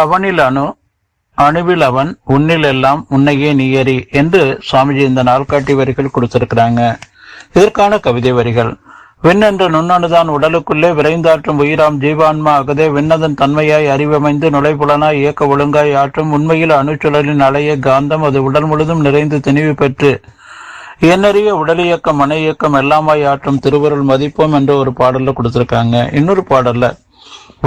அவனில் அணு அணுவில் அவன் உன்னில் எல்லாம் உன்னையே நீயறி என்று சுவாமிஜி இந்த நாள்காட்டி வரிகள் கொடுத்திருக்கிறாங்க. இதற்கான கவிதை வரிகள். விண்ணென்ற நுண்ணணுதான் உடலுக்குள்ளே விரைந்தாற்றும் உயிராம் ஜீவான்மா அகதே விண்ணதன் தன்மையாய் அறிவமைந்து நுழைபுலனாய் இயக்க ஒழுங்காய் ஆற்றும் உண்மையில் அணுச்சுழலின் அலைய காந்தம் அது உடல் முழுதும் நிறைந்து திணிவு பெற்று எண்ணறிய உடல் இயக்கம் மன இயக்கம் எல்லாமாய் ஆற்றும் திருவருள் மதிப்போம் என்ற ஒரு பாடல்ல கொடுத்திருக்காங்க. இன்னொரு பாடல்ல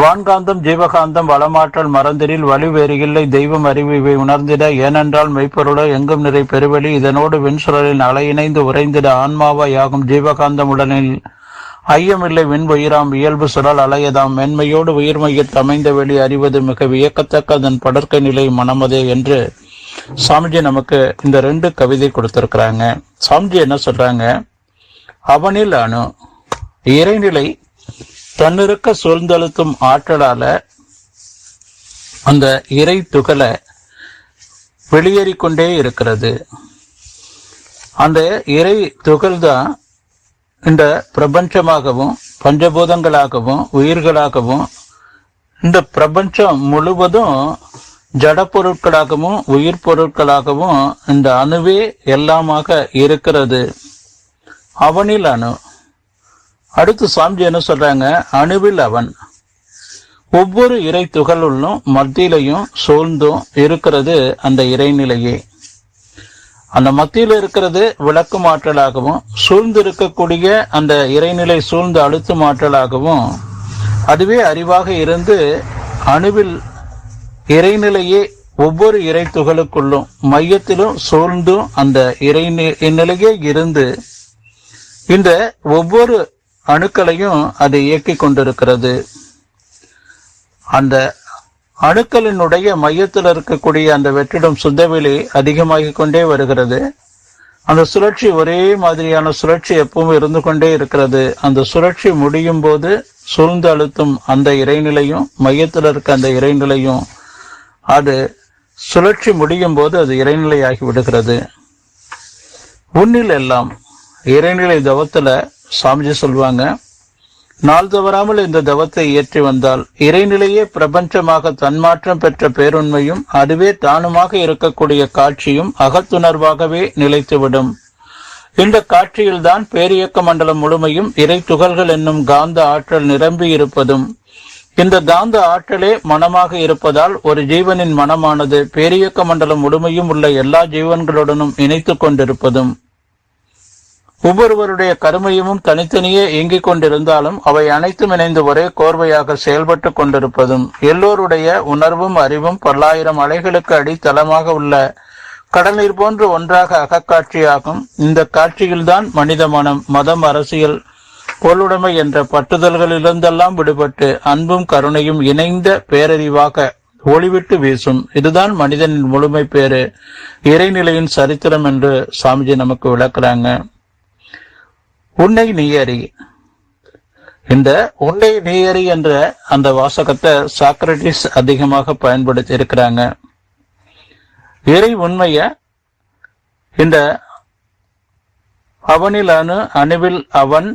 வான்காந்தம் ஜீவகாந்தம் வளமாற்றல் மறந்திரில் வலி வேறு இல்லை தெய்வம் அறிவு இவை உணர்ந்திட ஏனென்றால் மெய்ப்பொருளோ எங்கும் நிறை பெருவெளி இதனோடு வெண்சுழலின் அலையிணைந்து உறைந்திட ஆன்மாவாயாகும் ஜீவகாந்தம் உடனில் ஐயமில்லை விண் உயிராம் இயல்பு சுழல் அலையதாம் மென்மையோடு உயிர்மையில் அமைந்த வெளி அறிவது மிக வியக்கத்தக்க அதன் படர்க்க நிலை மனமதே என்று சாமிஜி நமக்கு இந்த ரெண்டு கவிதை கொடுத்திருக்கிறாங்க. சாமிஜி என்ன சொல்றாங்க? அவனில் அணு இறைநிலை தன்னிருக்க சூழ்ந்தழுத்தும் ஆற்றலால அந்த இறை துகளை வெளியேறிக்கொண்டே இருக்கிறது. அந்த இறை துகள் தான் இந்த பிரபஞ்சமாகவும் பஞ்சபூதங்களாகவும் உயிர்களாகவும் இந்த பிரபஞ்சம் முழுவதும் ஜட பொருட்களாகவும் உயிர் பொருட்களாகவும் இந்த அணுவே எல்லாமாக இருக்கிறது. அவனில் அணு. அடுத்து சாமிஜி என்ன சொல்றாங்க? அணுவில் அவன். ஒவ்வொரு இறை துகளுள்ளும் மத்தியிலையும் சூழ்ந்தும் இருக்கிறது அந்த இறைநிலையே. அந்த மத்தியில் இருக்கிறது விளக்கு ஆற்றலாகவும் சூழ்ந்து இருக்கக்கூடிய அந்த இறைநிலை சூழ்ந்து அழுத்தும் ஆற்றலாகவும் அதுவே அறிவாக இருந்து அணுவில் இறைநிலையே ஒவ்வொரு இறை துகளுக்குள்ளும் மையத்திலும் சூழ்ந்தும் அந்த இறை நிலையே இருந்து இந்த ஒவ்வொரு அணுக்களையும் அது இயக்கிக் கொண்டிருக்கிறது. அந்த அணுக்களினுடைய மையத்தில் இருக்கக்கூடிய அந்த வெற்றிடம் சுத்தவெளி அதிகமாகிக் கொண்டே வருகிறது. அந்த சுழற்சி ஒரே மாதிரியான சுழற்சி எப்பவும் இருந்து கொண்டே இருக்கிறது. அந்த சுழற்சி முடியும் போது சூழ்ந்து அழுத்தும் அந்த இறைநிலையும் மையத்தில் இருக்க அந்த இறைநிலையும் அது சுழற்சி முடியும் போது அது இறைநிலையாகி விடுகிறது. உன்னில் எல்லாம் இறைநிலை தவத்துல சாமிஜி சொல்லுவாங்க நாள் தவறாமல் இந்த தவத்தை இயற்றி வந்தால் இறைநிலையே பிரபஞ்சமாக தன்மாற்றம் பெற்ற பேருண்மையும் அதுவே தானுமாக இருக்கக்கூடிய காட்சியும் அகத்துணர்வாகவே நிலைத்துவிடும். இந்த காட்சியில்தான் பேரியக்க மண்டலம் முழுமையும் இறை துகள்கள் என்னும் காந்த ஆற்றல் நிரம்பி இருப்பதும் இந்த காந்த ஆற்றலே மனமாக இருப்பதால் ஒரு ஜீவனின் மனமானது பேரியக்க மண்டலம் முழுமையும் உள்ள எல்லா ஜீவன்களுடனும் இணைத்துக் கொண்டிருப்பதும். ஒவ்வொருவருடைய கருமையும் தனித்தனியே இயங்கிக் கொண்டிருந்தாலும் அவை அனைத்தும் இணைந்து ஒரே கோர்வையாக செயல்பட்டு கொண்டிருப்பதும் எல்லோருடைய உணர்வும் அறிவும் பல்லாயிரம் அலைகளுக்கு அடித்தளமாக உள்ள கடல் நீர் போன்று ஒன்றாக அகக்காட்சியாகும். இந்த காட்சியில்தான் மனித மனம் மதம் அரசியல் பொருளுடைமை என்ற பட்டுதல்களிலிருந்தெல்லாம் விடுபட்டு அன்பும் கருணையும் இணைந்த பேரறிவாக ஒளிவிட்டு வீசும். இதுதான் மனிதனின் முழுமை பேரு இறைநிலையின் சரித்திரம் என்று சாமிஜி நமக்கு விளக்குறாங்க. உன்னை நீயறி. இந்த உன்னை நீயறி என்ற அந்த வாசகத்தை சாக்ரட்டிஸ் அதிகமாக பயன்படுத்தி இருக்கிறாங்க. இறை உண்மைய இந்த அவனில் அணு அணுவில் அவன்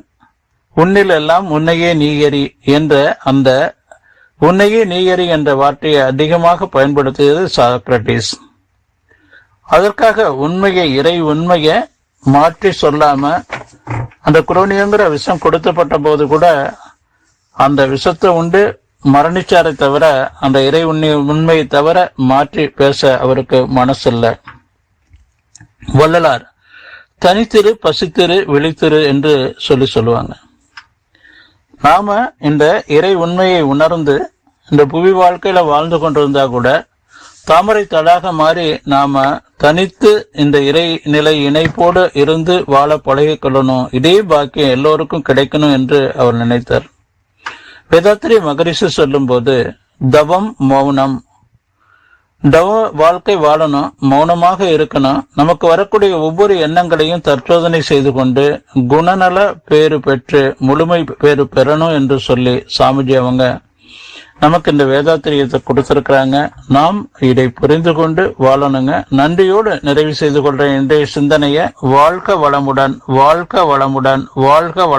உன்னில் எல்லாம் உன்னையே நீயறி என்ற அந்த உன்னையே நீயறி என்ற வார்த்தையை அதிகமாக பயன்படுத்தியது சாக்ரட்டிஸ் அதற்காக உண்மையை இறை உண்மையை மாற்றி சொல்லாம அந்த குரோனியங்கிற விஷம் கொடுத்தப்பட்ட போது கூட அந்த விஷத்தை உண்டு மரணிச்சாரை தவிர அந்த இறை உண்மை உண்மையை தவிர மாற்றி பேச அவருக்கு மனசில்லை. வள்ளலார் தனித்திரு பசித்திரு விழித்திரு என்று சொல்லி சொல்லுவாங்க. நாம இந்த இறை உண்மையை உணர்ந்து இந்த புவி வாழ்க்கையில வாழ்ந்து கொண்டிருந்தா கூட தாமரை தடாக மாறி நாம தனித்து இந்த இறை நிலை இணைப்போடு இருந்து வாழ பழகிக் கொள்ளணும். இதே பாக்கியம் எல்லோருக்கும் கிடைக்கணும் என்று அவர் நினைத்தார். வேதாத்திரி மகரிஷி சொல்லும் போது தவம் மௌனம். தவ வாழ்க்கை வாழணும் மௌனமாக இருக்கணும். நமக்கு வரக்கூடிய ஒவ்வொரு எண்ணங்களையும் தற்சோதனை செய்து கொண்டு குணநல பேறு பெற்று முழுமை பேறு பெறணும் என்று சொல்லி சாமிஜி அவங்க நமக்கு இந்த வேதாத்திரியத்தை கொடுத்திருக்கிறாங்க. நாம் இதை புரிந்து கொண்டு வாழணுங்க. நன்றியோடு நிறைவு செய்து கொள்ற இன்றைய சிந்தனையை வாழ்க வளமுடன் வாழ்க வளமுடன் வாழ்க வள